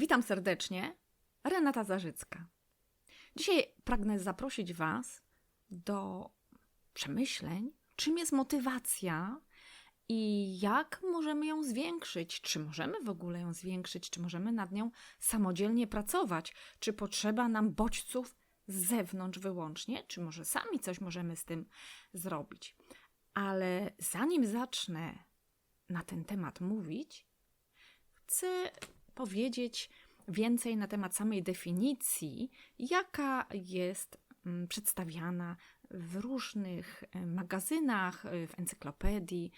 Witam serdecznie, Renata Zarzycka. Dzisiaj pragnę zaprosić Was do przemyśleń, czym jest motywacja i jak możemy ją zwiększyć. Czy możemy w ogóle ją zwiększyć, czy możemy nad nią samodzielnie pracować, czy potrzeba nam bodźców z zewnątrz wyłącznie, czy może sami coś możemy z tym zrobić. Ale zanim zacznę na ten temat mówić, chcę powiedzieć więcej na temat samej definicji, jaka jest mm, przedstawiana w różnych e, magazynach, e, w encyklopedii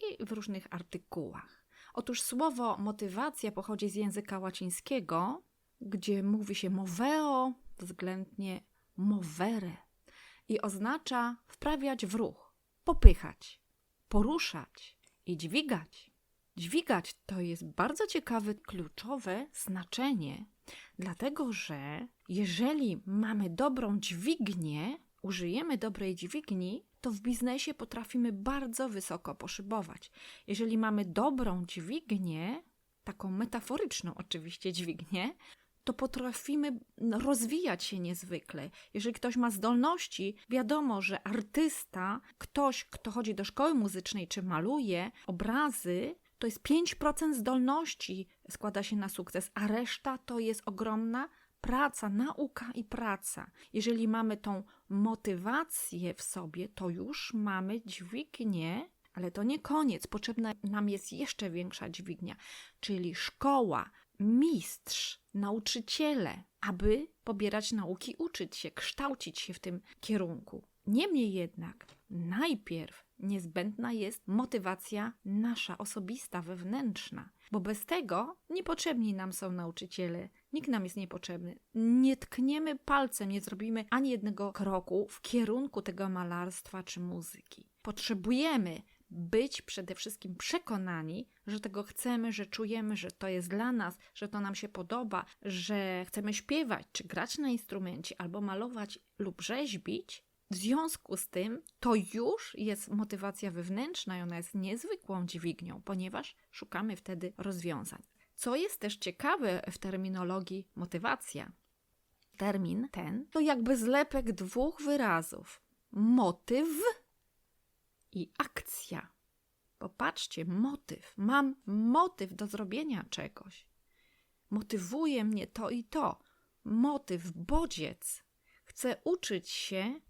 i w różnych artykułach. Otóż słowo motywacja pochodzi z języka łacińskiego, gdzie mówi się moveo, względnie movere i oznacza wprawiać w ruch, popychać, poruszać i dźwigać. Dźwigać to jest bardzo ciekawe, kluczowe znaczenie, dlatego że jeżeli mamy dobrą dźwignię, użyjemy dobrej dźwigni, to w biznesie potrafimy bardzo wysoko poszybować. Jeżeli mamy dobrą dźwignię, taką metaforyczną oczywiście dźwignię, to potrafimy rozwijać się niezwykle. Jeżeli ktoś ma zdolności, wiadomo, że artysta, ktoś, kto chodzi do szkoły muzycznej czy maluje obrazy, to jest 5% zdolności składa się na sukces, a reszta to jest ogromna praca, nauka i praca. Jeżeli mamy tą motywację w sobie, to już mamy dźwignię, ale to nie koniec. Potrzebna nam jest jeszcze większa dźwignia, czyli szkoła, mistrz, nauczyciele, aby pobierać nauki, uczyć się, kształcić się w tym kierunku. Niemniej jednak, najpierw niezbędna jest motywacja nasza, osobista, wewnętrzna, bo bez tego niepotrzebni nam są nauczyciele, nikt nam jest niepotrzebny. Nie tkniemy palcem, nie zrobimy ani jednego kroku w kierunku tego malarstwa czy muzyki. Potrzebujemy być przede wszystkim przekonani, że tego chcemy, że czujemy, że to jest dla nas, że to nam się podoba, że chcemy śpiewać, czy grać na instrumencie, albo malować lub rzeźbić. W związku z tym to już jest motywacja wewnętrzna i ona jest niezwykłą dźwignią, ponieważ szukamy wtedy rozwiązań. Co jest też ciekawe w terminologii motywacja, termin ten to jakby zlepek dwóch wyrazów: motyw i akcja. Popatrzcie, motyw. Mam motyw do zrobienia czegoś. Motywuje mnie to i to. Motyw, bodziec. Chcę uczyć się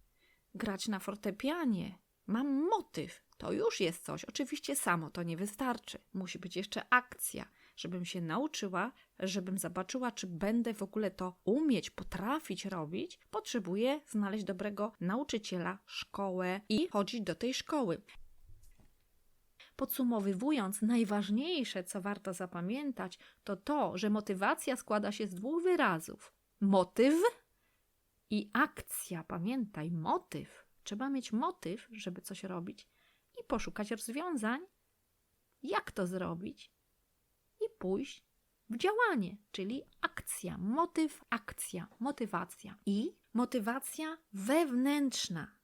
grać na fortepianie. Mam motyw. To już jest coś. Oczywiście samo to nie wystarczy. Musi być jeszcze akcja, żebym się nauczyła, żebym zobaczyła, czy będę w ogóle to umieć, potrafić robić. Potrzebuję znaleźć dobrego nauczyciela, szkołę i chodzić do tej szkoły. Podsumowując, najważniejsze, co warto zapamiętać, to to, że motywacja składa się z dwóch wyrazów: motyw i akcja. Pamiętaj, motyw. Trzeba mieć motyw, żeby coś robić i poszukać rozwiązań, jak to zrobić, i pójść w działanie, czyli akcja, motyw, akcja, motywacja i motywacja wewnętrzna.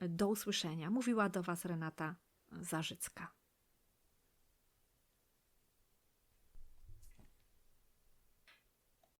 Do usłyszenia. Mówiła do Was Renata Zarzycka.